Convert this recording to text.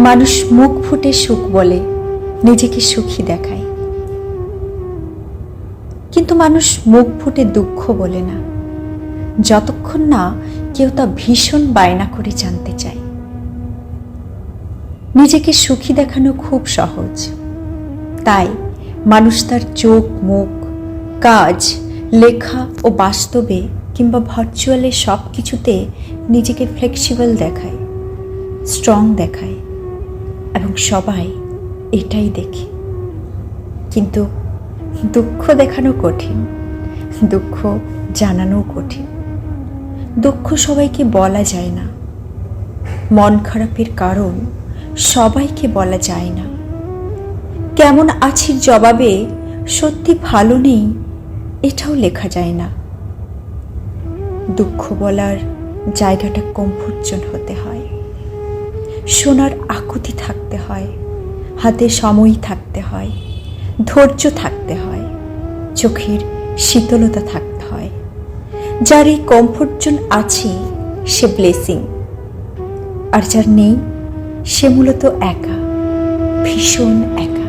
মানুষ মুখ ফুটে সুখ বলে, নিজেকে সুখী দেখায়। কিন্তু মানুষ মুখ ফুটে দুঃখ বলে না। যতক্ষণ না কেউ তা ভীষণ বায়না করে জানতে চায়। নিজেকে সুখী দেখানো খুব সহজ। তাই মানুষ তার চোখ, মুখ, কাজ, লেখা ও বাস্তবে কিংবা ভার্চুয়ালে সব কিছুতে নিজেকে ফ্লেক্সিবল দেখায় স্ট্রং দেখায়। এবং সবাই এটাই দেখে। কিন্তু দুঃখ দেখানো কঠিন, দুঃখ জানানো কঠিন। দুঃখ সবাইকে বলা যায় না। মন খারাপের কারণ সবাইকে বলা যায় না। কেমন আছির জবাবে সত্যি ভালো নেই, এটাও লেখা যায় না। দুঃখ বলার জায়গাটা কমফোর্টজন হতে হয়। শোনার আকুতি থাকতে হয়, হাতে সময় থাকতে হয়, ধৈর্য থাকতে হয়, চোখের শীতলতা থাকতে হয়। যার এই কমফোর্টজন আছে সে ব্লেসিং আর যার নেই, সে মূলত একা, ভীষণ একা।